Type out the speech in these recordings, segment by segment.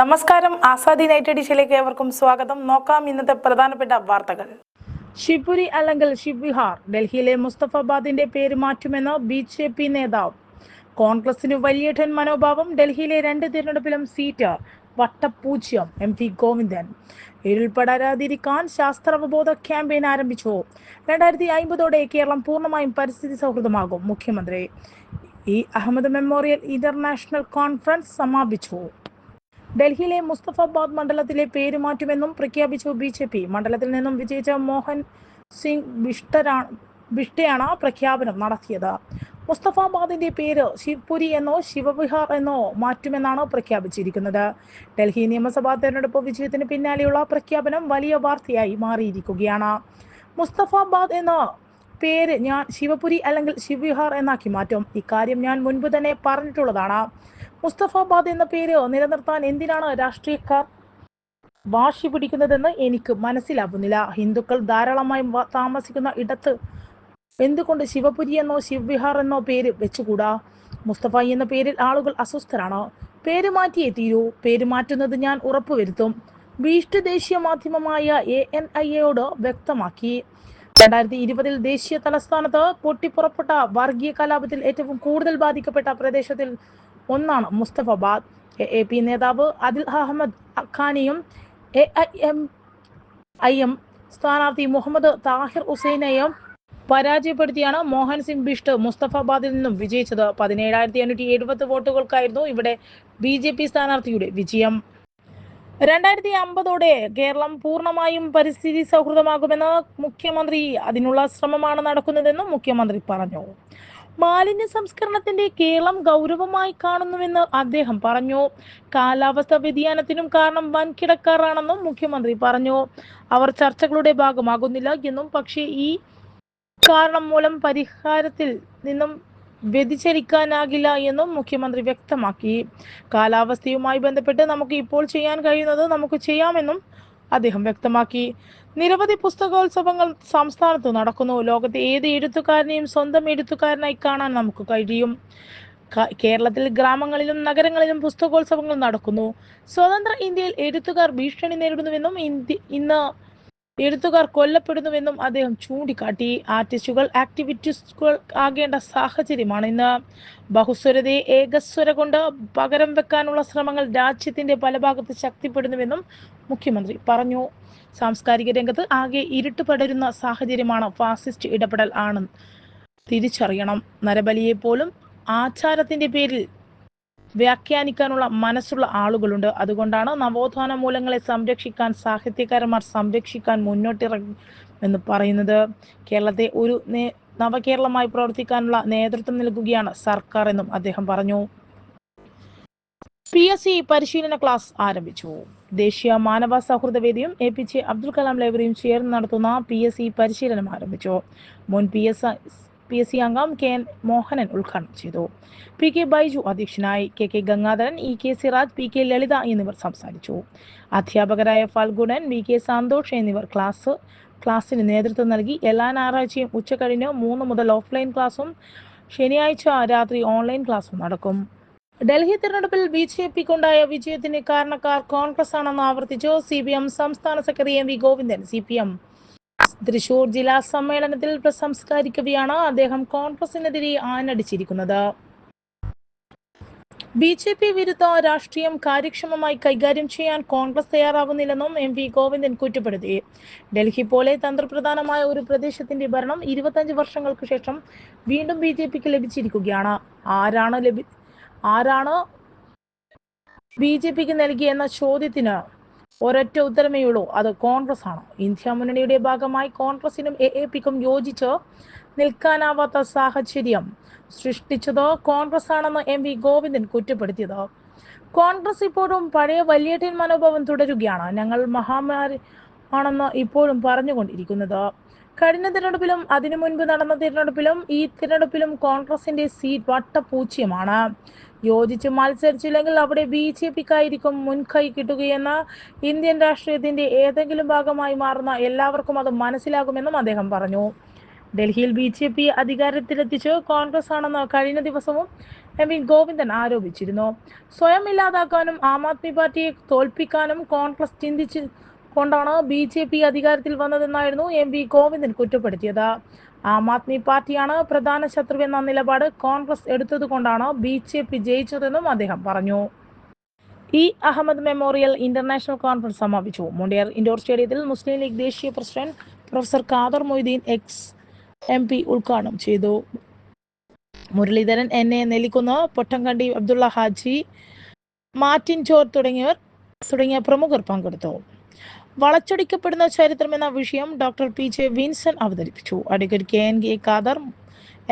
നമസ്കാരം. ആസാദി നൈറ്റ് എഡിഷനിലേക്ക് ഏവർക്കും സ്വാഗതം. നോക്കാം ഇന്നത്തെ പ്രധാനപ്പെട്ട വാർത്തകൾ. ഷിപുരി അല്ലെങ്കിൽ ഷിബിഹാർ ഡൽഹിയിലെ മുസ്തഫാബാദിന്റെ പേര് മാറ്റുമെന്ന് ബി ജെ പി നേതാവ്. കോൺഗ്രസിന് വലിയേട്ടൻ മനോഭാവം ഡൽഹിയിലെ രണ്ട് തിരഞ്ഞെടുപ്പിലും സീറ്റ് വട്ടപൂജ്യം എം പി ഗോവിന്ദൻ. ഇരുൾപ്പെടാതിരിക്കാൻ ശാസ്ത്രാവബോധ ക്യാമ്പയിൻ ആരംഭിച്ചു. രണ്ടായിരത്തി അമ്പതോടെ കേരളം പൂർണമായും പരിസ്ഥിതി സൗഹൃദമാകും. മുഖ്യമന്ത്രി ഈ അഹമ്മദ് മെമ്മോറിയൽ ഇന്റർനാഷണൽ കോൺഫറൻസ് സമാപിച്ചു. ഡൽഹിയിലെ മുസ്തഫാബാദ് മണ്ഡലത്തിലെ പേര് മാറ്റുമെന്നും പ്രഖ്യാപിച്ചു ബി ജെ പി. മണ്ഡലത്തിൽ നിന്നും വിജയിച്ച മോഹൻ സിംഗ് ബിഷ്ടരാണ് ബിഷ്ടയാണ് പ്രഖ്യാപനം നടത്തിയത്. മുസ്തഫാബാദിന്റെ പേര് ശിവപുരി എന്നോ ശിവവിഹാർ എന്നോ മാറ്റുമെന്നാണ് പ്രഖ്യാപിച്ചിരിക്കുന്നത്. ഡൽഹി നിയമസഭാ തെരഞ്ഞെടുപ്പ് വിജയത്തിന് പിന്നാലെയുള്ള പ്രഖ്യാപനം വലിയ വാർത്തയായി മാറിയിരിക്കുകയാണ്. മുസ്തഫാബാദ് എന്ന പേര് ഞാൻ ശിവപുരി അല്ലെങ്കിൽ ശിവവിഹാർ എന്നാക്കി മാറ്റും. ഇക്കാര്യം ഞാൻ മുൻപ് തന്നെ പറഞ്ഞിട്ടുള്ളതാണ്. മുസ്തഫാബാദ് എന്ന പേര് നിലനിർത്താൻ എന്തിനാണ് രാഷ്ട്രീയക്കാർ വാശി പിടിക്കുന്നതെന്ന് എനിക്ക് മനസ്സിലാകുന്നില്ല ഹിന്ദുക്കൾ ധാരാളമായി താമസിക്കുന്ന ഇടത്ത് എന്തുകൊണ്ട് ശിവപുരി എന്നോ ശിവവിഹാർ എന്നോ പേര് വെച്ചുകൂടാ? മുസ്തഫ എന്ന പേരിൽ ആളുകൾ അസ്വസ്ഥരാണ്. പേര് മാറ്റിയേ തീരൂ. പേര് മാറ്റുന്നത് ഞാൻ ഉറപ്പുവരുത്തും. ഭീഷ്ട് ദേശീയ മാധ്യമമായ എ എൻ ഐ എയോട് വ്യക്തമാക്കി. രണ്ടായിരത്തി ഇരുപതിൽ ദേശീയ തലസ്ഥാനത്ത് പൊട്ടിപ്പുറപ്പെട്ട വർഗീയ കലാപത്തിൽ ഏറ്റവും കൂടുതൽ ബാധിക്കപ്പെട്ട പ്രദേശത്തിൽ ഒന്നാണ് മുസ്തഫബാദ് എ എ പി നേതാവ് Adil Ahmed അഖാനിയും A I M I M സ്ഥാനാർത്ഥി മുഹമ്മദ് താഹിർ ഹുസൈനെയും പരാജയപ്പെടുത്തിയാണ് മോഹൻ സിംഗ് ബിഷ്ട് മുസ്തഫാബാദിൽ നിന്നും വിജയിച്ചത്. പതിനേഴായിരത്തി അഞ്ഞൂറ്റി എഴുപത് വോട്ടുകൾക്കായിരുന്നു ഇവിടെ ബി ജെ പി സ്ഥാനാർത്ഥിയുടെ വിജയം. രണ്ടായിരത്തി അമ്പതോടെ കേരളം പൂർണമായും പരിസ്ഥിതി സൗഹൃദമാകുമെന്ന് മുഖ്യമന്ത്രി അതിനുള്ള ശ്രമമാണ് നടക്കുന്നതെന്നും മുഖ്യമന്ത്രി പറഞ്ഞു. മാലിന്യ സംസ്കരണത്തിന്റെ കേരളം ഗൗരവമായി കാണുന്നുവെന്ന് അദ്ദേഹം പറഞ്ഞു. കാലാവസ്ഥ വ്യതിയാനത്തിനും കാരണം വൻകിടക്കാരാണെന്നും മുഖ്യമന്ത്രി പറഞ്ഞു. അവർ ചർച്ചകളുടെ ഭാഗമാകുന്നില്ല എന്നും പക്ഷേ ഈ കാരണം മൂലം പരിഹാരത്തിൽ നിന്നും വ്യതിചരിക്കാനാകില്ല എന്നും മുഖ്യമന്ത്രി വ്യക്തമാക്കി. കാലാവസ്ഥയുമായി ബന്ധപ്പെട്ട് നമുക്ക് ഇപ്പോൾ ചെയ്യാൻ കഴിയുന്നത് നമുക്ക് ചെയ്യാമെന്നും അദ്ദേഹം വ്യക്തമാക്കി. നിരവധി പുസ്തകോത്സവങ്ങൾ സംസ്ഥാനത്ത് നടക്കുന്നു. ലോകത്തെ ഏത് എഴുത്തുകാരനെയും സ്വന്തം എഴുത്തുകാരനായി കാണാൻ നമുക്ക് കഴിയും. കേരളത്തിൽ ഗ്രാമങ്ങളിലും നഗരങ്ങളിലും പുസ്തകോത്സവങ്ങൾ നടക്കുന്നു. സ്വതന്ത്ര ഇന്ത്യയിൽ എഴുത്തുകാർ ഭീഷണി നേരിടുന്നുവെന്നും ഇന്ന് എഴുത്തുകാർ കൊല്ലപ്പെടുന്നുവെന്നും അദ്ദേഹം ചൂണ്ടിക്കാട്ടി. ആർട്ടിസ്റ്റുകൾ ആക്ടിവിറ്റിസ്റ്റുകൾ ആകേണ്ട സാഹചര്യമാണ് ഇന്ന്. ബഹുസ്വരതയെ ഏകസ്വര കൊണ്ട് പകരം വെക്കാനുള്ള ശ്രമങ്ങൾ രാജ്യത്തിന്റെ പല ഭാഗത്ത് ശക്തിപ്പെടുന്നുവെന്നും മുഖ്യമന്ത്രി പറഞ്ഞു. സാംസ്കാരിക രംഗത്ത് ആകെ ഇരുട്ട് പടരുന്ന സാഹചര്യമാണ് ഫാസിസ്റ്റ് ഇടപെടൽ ആണ്. തിരിച്ചറിയണം. നരബലിയെ പോലും ആചാരത്തിന്റെ പേരിൽ വ്യാഖ്യാനിക്കാനുള്ള മനസ്സുള്ള ആളുകളുണ്ട്. അതുകൊണ്ടാണ് നവോത്ഥാന മൂലങ്ങളെ സംരക്ഷിക്കാൻ സാഹിത്യകാരന്മാർ സംരക്ഷിക്കാൻ മുന്നോട്ടിറങ്ങി എന്ന് പറയുന്നത്. കേരളത്തെ ഒരു നവകേരളമായി പ്രവർത്തിക്കാനുള്ള നേതൃത്വം നൽകുകയാണ് സർക്കാർ എന്നും അദ്ദേഹം പറഞ്ഞു. പി എസ് സി പരിശീലന ക്ലാസ് ആരംഭിച്ചു. ദേശീയ മാനവ സൗഹൃദ വേദിയും A P J Abdul Kalam ലൈബ്രറിയും ചേർന്ന് നടത്തുന്ന പി എസ് സി പരിശീലനം ആരംഭിച്ചു. മുൻ P S P S C അംഗം കെ എൻ മോഹനൻ ഉദ്ഘാടനം ചെയ്തു. പി കെ ബൈജു അധ്യക്ഷനായി K K Gangadharan E K Siraj P K Lalitha എന്നിവർ സംസാരിച്ചു. അധ്യാപകരായ ഫാൽഗുണൻ വി കെ സന്തോഷ് എന്നിവർ ക്ലാസ് ക്ലാസ്സിന് നേതൃത്വം നൽകി. എല്ലാ ഞായറാഴ്ചയും ഉച്ചകഴിഞ്ഞ് മൂന്ന് മുതൽ ഓഫ്ലൈൻ ക്ലാസും ശനിയാഴ്ച രാത്രി ഓൺലൈൻ ക്ലാസും നടക്കും. ഡൽഹി തെരഞ്ഞെടുപ്പിൽ ബി ജെ പിക്കുണ്ടായ വിജയത്തിന് കാരണക്കാർ കോൺഗ്രസ് ആണെന്ന് ആവർത്തിച്ചു സി പി എം സംസ്ഥാന secretary M V Govindan C P M. Thrissur ജില്ലാ സമ്മേളനത്തിൽ സംസ്കാരിക്കവെയാണ് അദ്ദേഹം കോൺഗ്രസിനെതിരെ ആഞ്ഞടിച്ചിരിക്കുന്നത്. ബി ജെ പി വിരുദ്ധ രാഷ്ട്രീയം കാര്യക്ഷമമായി കൈകാര്യം ചെയ്യാൻ കോൺഗ്രസ് തയ്യാറാവുന്നില്ലെന്നും എം വി ഗോവിന്ദൻ കുറ്റപ്പെടുത്തി. ഡൽഹി പോലെ തന്ത്രപ്രധാനമായ ഒരു പ്രദേശത്തിന്റെ ഭരണം ഇരുപത്തഞ്ച് വർഷങ്ങൾക്ക് ശേഷം വീണ്ടും ബി ജെ പിക്ക് ലഭിച്ചിരിക്കുകയാണ്. ആരാണ് ലഭി ആരാണ്? ബി ജെ പിക്ക് നൽകിയെന്ന ചോദ്യത്തിന് ഒരൊറ്റ ഉത്തരമേ ഉള്ളൂ. അത് കോൺഗ്രസ് ആണ്. ഇന്ത്യ മുന്നണിയുടെ ഭാഗമായി കോൺഗ്രസിനും എ എ പിക്കും യോജിച്ച് നിൽക്കാനാവാത്ത സാഹചര്യം സൃഷ്ടിച്ചത് കോൺഗ്രസ് ആണെന്ന് എം വി ഗോവിന്ദൻ കുറ്റപ്പെടുത്തിയത്. കോൺഗ്രസ് ഇപ്പോഴും പഴയ വലിയേട്ടൻ മനോഭാവം തുടരുകയാണ്. ഞങ്ങൾ മഹാമാരി ആണെന്ന് ഇപ്പോഴും പറഞ്ഞുകൊണ്ടിരിക്കുന്നത്. കഴിഞ്ഞ തിരഞ്ഞെടുപ്പിലും അതിനു മുൻപ് നടന്ന തിരഞ്ഞെടുപ്പിലും ഈ തിരഞ്ഞെടുപ്പിലും കോൺഗ്രസിന്റെ സീറ്റ് വട്ടപൂജ്യമാണ്. യോജിച്ച് മത്സരിച്ചില്ലെങ്കിൽ അവിടെ ബി ജെ പിക്കായിരിക്കും മുൻകൈ കിട്ടുകയെന്ന് ഇന്ത്യൻ രാഷ്ട്രീയത്തിന്റെ ഏതെങ്കിലും ഭാഗമായി മാറുന്ന എല്ലാവർക്കും അത് മനസ്സിലാകുമെന്നും അദ്ദേഹം പറഞ്ഞു. ഡൽഹിയിൽ ബി ജെ പി അധികാരത്തിലെത്തിച്ച് കോൺഗ്രസ് ആണെന്ന് കഴിഞ്ഞ ദിവസവും എം വി ഗോവിന്ദൻ ആരോപിച്ചിരുന്നു. സ്വയം ഇല്ലാതാക്കാനും ആം ആദ്മി പാർട്ടിയെ തോൽപ്പിക്കാനും കോൺഗ്രസ് ചിന്തിച്ച് കൊണ്ടാണ് ബി ജെ പി അധികാരത്തിൽ വന്നതെന്നായിരുന്നു എം വി ഗോവിന്ദൻ കുറ്റപ്പെടുത്തിയത്. ആം ആദ്മി പാർട്ടിയാണ് പ്രധാന ശത്രുവെന്ന നിലപാട് കോൺഗ്രസ് എടുത്തതുകൊണ്ടാണ് ബി ജെ പി ജയിച്ചതെന്നും അദ്ദേഹം പറഞ്ഞു. E Ahmed memorial international conference സമാപിച്ചു. മുണ്ടിയർ ഇൻഡോർ സ്റ്റേഡിയത്തിൽ മുസ്ലിം ലീഗ് ദേശീയ president professor Khader Moideen ex M P ഉദ്ഘാടനം ചെയ്തു. Muraleedharan N A Nellikkunnu Pottamkandi Abdulla Haji Martin ജോർ തുടങ്ങിയവർ തുടങ്ങിയ പ്രമുഖർ പങ്കെടുത്തു. വളച്ചൊടിക്കപ്പെടുന്ന ചരിത്രം എന്ന വിഷയം ഡോക്ടർ പി ജെ വിൻസൺ അവതരിപ്പിച്ചു. Advocate K N K Khader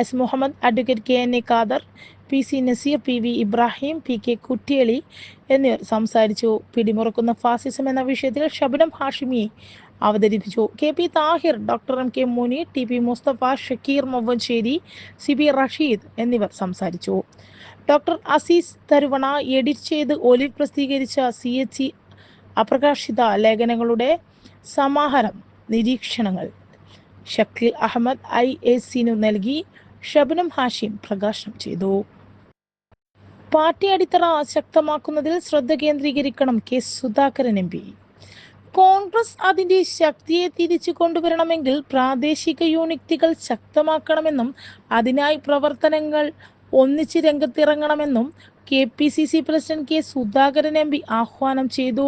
S Muhammad advocate K N A Khader P C Naseer P V Ibrahim P K Kuttiyali എന്നിവർ സംസാരിച്ചു. പിടിമുറക്കുന്ന ഫാസിസം എന്ന വിഷയത്തിൽ ഷബനം ഹാഷിമി അവതരിപ്പിച്ചു. K P Tahir doctor M K Muni T P Mustafa Shakir Mowancheri C B Rasheed എന്നിവർ സംസാരിച്ചു. Doctor Azeez Tharuvana edit ചെയ്ത് Olive പ്രസിദ്ധീകരിച്ച സി എച്ച് അപ്രകാശിത ലേഖനങ്ങളുടെ സമാഹാരം നിരീക്ഷണങ്ങൾ. ഷക്കീൽ അഹമ്മദ് ഐ എ സിനു നൽകി ഷബനം ഹാഷിം പ്രകാശനം ചെയ്തു. പാർട്ടി അടിത്തറ ശക്തമാക്കുന്നതിൽ ശ്രദ്ധ കേന്ദ്രീകരിക്കണം K Sudhakaran M P. Congress അതിന്റെ ശക്തിയെ തിരിച്ചു കൊണ്ടുവരണമെങ്കിൽ പ്രാദേശിക യൂണിറ്റുകൾ ശക്തമാക്കണമെന്നും അതിനായി പ്രവർത്തനങ്ങൾ ഒന്നിച്ച് രംഗത്തിറങ്ങണമെന്നും K P C C president K Sudhakaran M P ആഹ്വാനം ചെയ്തു.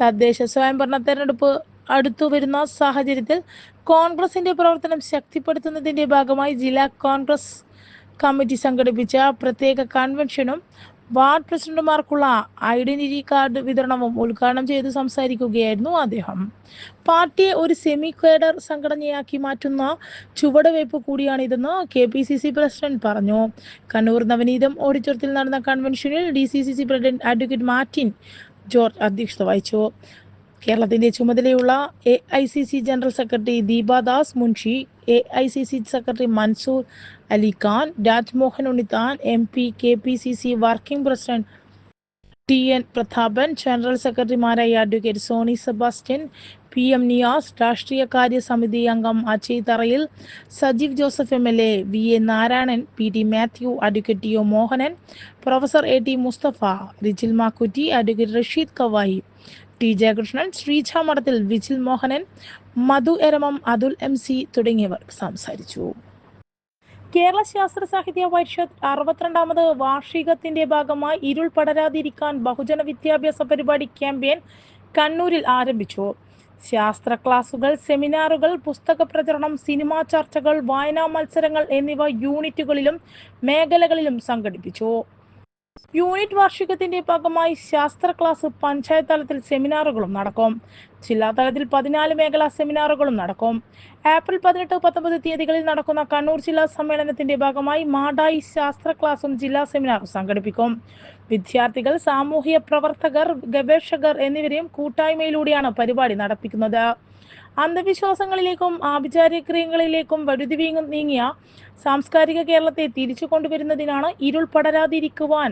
തദ്ദേശ സ്വയംഭരണ തെരഞ്ഞെടുപ്പ് അടുത്തു വരുന്ന സാഹചര്യത്തിൽ കോൺഗ്രസിന്റെ പ്രവർത്തനം ശക്തിപ്പെടുത്തുന്നതിന്റെ ഭാഗമായി ജില്ലാ കോൺഗ്രസ് കമ്മിറ്റി സംഘടിപ്പിച്ച പ്രത്യേക കൺവെൻഷനും വാർഡ് പ്രസിഡന്റുമാർക്കുള്ള ഐഡന്റിറ്റി കാർഡ് വിതരണവും ഉദ്ഘാടനം ചെയ്ത് സംസാരിക്കുകയായിരുന്നു അദ്ദേഹം. പാർട്ടിയെ ഒരു സെമി ക്വേഡർ സംഘടനയാക്കി മാറ്റുന്ന ചുവടുവയ്പ് കൂടിയാണിതെന്ന് K P C C president പറഞ്ഞു. കണ്ണൂർ നവനീതം ഓഡിറ്റോറിയത്തിൽ നടന്ന കൺവെൻഷനിൽ D C C C president advocate Martin George അധ്യക്ഷത വഹിച്ചു. കേരളത്തിന്റെ ചുമതലയുള്ള A I C C general secretary Deepadas Munshi A I C C secretary Mansoor Ali Khan Rajmohan Unnithan M P K P C C working president T N Prathapan general സെക്രട്ടറിമാരായ advocate Sony Sebastian P M Niyas രാഷ്ട്രീയ കാര്യ സമിതി അംഗം Ajay Tharayil Sajeev Joseph M L A V A Narayanan P T Mathew advocate T O Mohanan professor A T Mustafa Rijil Makkutty advocate Rasheed Kavayi T Jayakrishnan Sreeja Madathil Vijil Mohanan Madhu Eramam Athul M C തുടങ്ങിയവർ സംസാരിച്ചു. കേരള ശാസ്ത്ര സാഹിത്യ പരിഷത്ത് അറുപത്തിരണ്ടാമത് വാർഷികത്തിന്റെ ഭാഗമായി ഇരുൾ പടരാതിരിക്കാൻ ബഹുജന വിദ്യാഭ്യാസ പരിപാടി campaign കണ്ണൂരിൽ ആരംഭിച്ചു. ശാസ്ത്ര ക്ലാസുകൾ സെമിനാറുകൾ പുസ്തക പ്രചരണം സിനിമാ ചർച്ചകൾ വായനാ മത്സരങ്ങൾ എന്നിവ യൂണിറ്റുകളിലും മേഖലകളിലും സംഘടിപ്പിച്ചു. യൂണിറ്റ് വാർഷികത്തിന്റെ ഭാഗമായി ശാസ്ത്ര ക്ലാസ് പഞ്ചായത്ത് തലത്തിൽ സെമിനാറുകളും നടക്കും. ജില്ലാ തലത്തിൽ പതിനാല് മേഖലാ സെമിനാറുകളും നടക്കും. ഏപ്രിൽ പതിനെട്ട് പത്തൊമ്പത് തീയതികളിൽ നടക്കുന്ന കണ്ണൂർ ജില്ലാ സമ്മേളനത്തിന്റെ ഭാഗമായി മാടായി ശാസ്ത്ര ക്ലാസും ജില്ലാ സെമിനാറും സംഘടിപ്പിക്കും. വിദ്യാർത്ഥികൾ സാമൂഹ്യ പ്രവർത്തകർ ഗവേഷകർ എന്നിവരെയും കൂട്ടായ്മയിലൂടെയാണ് പരിപാടി നടപ്പിക്കുന്നത്. അന്ധവിശ്വാസങ്ങളിലേക്കും ആഭിചാര്യക്രിയകളിലേക്കും വഴുതി നീങ്ങിയ സാംസ്കാരിക കേരളത്തെ തിരിച്ചു കൊണ്ടുവരുന്നതിനാണ് ഇരുൾ പടരാതിരിക്കുവാൻ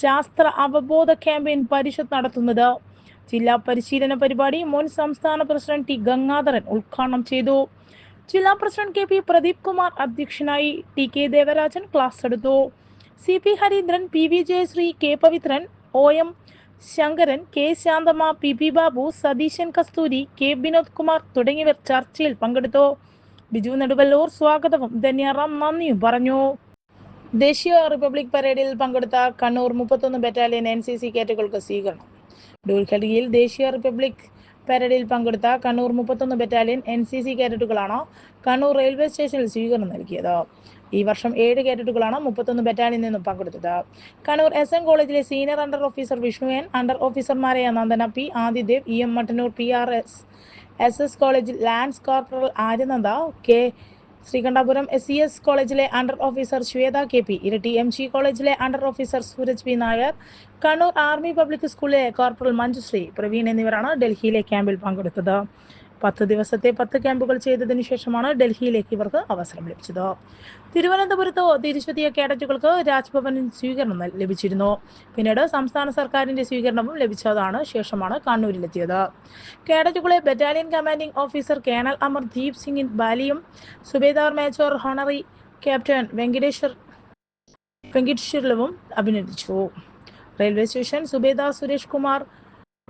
ശാസ്ത്ര അവബോധ ക്യാമ്പയിൻ പരിഷത്ത് നടത്തുന്നത്. ജില്ലാ പരിശീലന പരിപാടി മുൻ സംസ്ഥാന പ്രസിഡന്റ് ടി ഗംഗാധരൻ ഉദ്ഘാടനം ചെയ്തു. ജില്ലാ president K P Pradeep Kumar അധ്യക്ഷനായി ടി കെ ദേവരാജൻ ക്ലാസ് എടുത്തു. C P Hareendran P V Jayasree K Pavithran O M Sankaran K Santhamma P P Babu Satheesan Kasthuri K Vinod Kumar തുടങ്ങിയവർ ചർച്ചയിൽ പങ്കെടുത്തു. ബിജു നെടുവല്ലൂർ സ്വാഗതവും. ധന്യാറാം നന്ദിയും പറഞ്ഞു. ദേശീയ റിപ്പബ്ലിക് പരേഡിൽ പങ്കെടുത്ത കണ്ണൂർ മുപ്പത്തൊന്ന് ബറ്റാലിയൻ എൻ സി സി കേറ്റുകൾക്ക് സ്വീകരണം. ഡൂൽഖലിയിൽ ദേശീയ റിപ്പബ്ലിക് പരേഡിൽ പങ്കെടുത്ത കണ്ണൂർ മുപ്പത്തൊന്ന് ബറ്റാലിയൻ എൻ സി സി കേഡറ്റുകളാണ് കണ്ണൂർ റെയിൽവേ സ്റ്റേഷനിൽ സ്വീകരണം നൽകിയത്. ഈ വർഷം ഏഴ് കേഡറ്റുകളാണ് മുപ്പത്തൊന്ന് ബറ്റാലിയനിൽ നിന്നും പങ്കെടുത്തത്. കണ്ണൂർ എസ് കോളേജിലെ senior under officer Vishnu N under ഓഫീസർമാരായ Nandana P Adidev E M Mattannur P R S S S കോളേജിൽ lance corporal Aryananda K Sreekandapuram S C S കോളേജിലെ under officer Swetha K P Iritty M G കോളേജിലെ under officer Sooraj P Nair Kannur army public സ്കൂളിലെ corporal Manjushree Praveen എന്നിവരാണ് ഡൽഹിയിലെ ക്യാമ്പിൽ പങ്കെടുത്തത്. പത്ത് ദിവസത്തെ പത്ത് ക്യാമ്പുകൾ ചെയ്തതിനു ശേഷമാണ് ഡൽഹിയിലേക്ക് ഇവർക്ക് അവസരം ലഭിച്ചത്. തിരുവനന്തപുരത്ത് തിരിച്ചെത്തിയ കേഡറ്റുകൾക്ക് രാജ്ഭവനിൽ സ്വീകരണം ലഭിച്ചിരുന്നു. പിന്നീട് സംസ്ഥാന സർക്കാരിന്റെ സ്വീകരണവും ലഭിച്ചതാണ് ശേഷമാണ് കണ്ണൂരിലെത്തിയത്. കേഡറ്റുകളെ battalion commanding officer colonel Amardeep സിംഗിൻ ബാലിയും subedar major honorary captain Venkateshwar Venkat ഷിർലവും അഭിനന്ദിച്ചു. Railway station subedar Suresh Kumar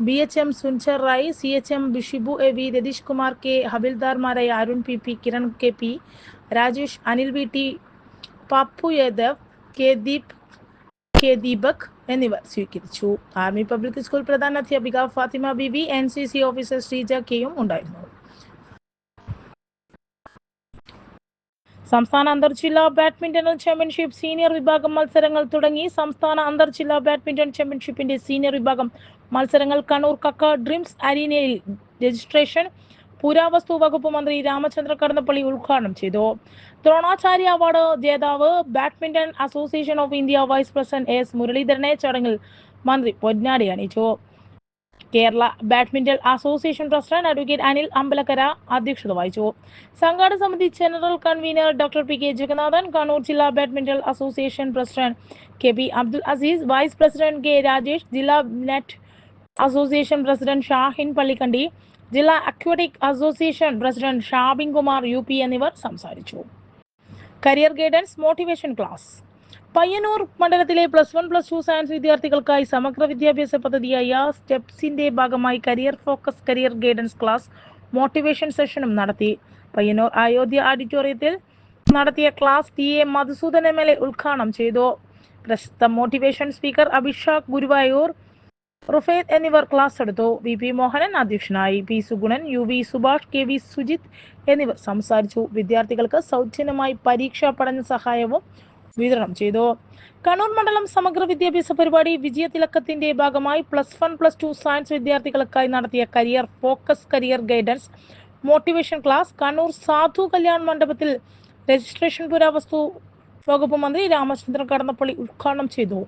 B H M Sunchar Rai C H M Shibu A V Ratheesh Kumar K ഹബിൽദാർമാരായ Arun P P Kiran K P Rajesh Anil V T Pappu Yadav K Deep K Deepak എന്നിവർ സ്വീകരിച്ചു. Army public school പ്രധാന അധ്യാപിക Fathima Bibi N C C officer Sreeja കെയും ഉണ്ടായിരുന്നു. സംസ്ഥാന അന്തർജില്ലാ badminton championship senior വിഭാഗം മത്സരങ്ങൾ തുടങ്ങി. സംസ്ഥാന അന്തർജില്ലാ ബാഡ്മിന്റൺ ചാമ്പ്യൻഷിപ്പിന്റെ സീനിയർ വിഭാഗം മത്സരങ്ങൾ കണ്ണൂർ കക്ക ഡ്രീംസ് അരീനയിൽ രജിസ്ട്രേഷൻ പുരാവസ്തു വകുപ്പ് മന്ത്രി രാമചന്ദ്ര കടന്നപ്പള്ളി ഉദ്ഘാടനം ചെയ്തു. ദ്രോണാചാര്യ അവാർഡ് ജേതാവ് badminton association of India vice president S മുരളീധരനെ ചടങ്ങിൽ മന്ത്രി പൊന്നാടി അണിയിച്ചു. Kerala badminton association president advocate Anil Ambalakkara അധ്യക്ഷത വഹിച്ചു. സംഘാടക സമിതി general convener doctor P K Jagannathan Kannur ജില്ലാ badminton association president K P Abdul Azeez vice president K Rajesh ജില്ലാ net association president Shahin Pallikandi ജില്ലാ aquatic association president Shabin Kumar U P എന്നിവർ സംസാരിച്ചു. Career guidance motivation class Payyannur മണ്ഡലത്തിലെ plus one plus two science വിദ്യാർത്ഥികൾക്കായി സമഗ്ര വിദ്യാഭ്യാസ പദ്ധതിയായ സ്റ്റെപ്സിന്റെ ഭാഗമായി career focus career guidance class motivation സെഷനും നടത്തി. പയ്യന്നൂർ അയോധ്യ ഓഡിറ്റോറിയത്തിൽ നടത്തിയ class T A Madhusudan M L A ഉദ്ഘാടനം ചെയ്തു. പ്രശസ്ത മോട്ടിവേഷൻ സ്പീക്കർ അഭിഷാക് ഗുരുവായൂർ റുഫേദ് എന്നിവർ ക്ലാസ് എടുത്തു. വി. പി. മോഹനൻ അധ്യക്ഷനായി. P. Suganan U. V. Subhash K. V. Sujith എന്നിവർ സംസാരിച്ചു. വിദ്യാർത്ഥികൾക്ക് സൗജന്യമായി പരീക്ഷാ പഠന സഹായവും വിതരണം ചെയ്തു. കണ്ണൂർ മണ്ഡലം സമഗ്ര വിദ്യാഭ്യാസ പരിപാടി വിജയതിലക്കത്തിന്റെ ഭാഗമായി plus one plus two science വിദ്യാർത്ഥികൾക്കായി നടത്തിയ career focus career guidance motivation class Kannur Sadhu Kalyan മണ്ഡപത്തിൽ രജിസ്ട്രേഷൻ പുരാവസ്തു വകുപ്പ് മന്ത്രി രാമചന്ദ്രൻ കടന്നപ്പള്ളി ഉദ്ഘാടനം ചെയ്തു.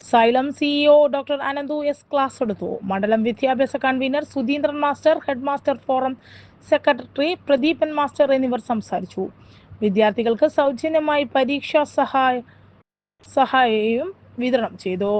Xylem CEO doctor Ananthu S class എടുത്തു. മണ്ഡലം വിദ്യാഭ്യാസ convener Sudheendran master head master forum secretary Pradeepan master എന്നിവർ സംസാരിച്ചു. വിദ്യാർത്ഥികൾക്ക് സൗജന്യമായി പരീക്ഷാ സഹായ സഹായവും വിതരണം ചെയ്തു.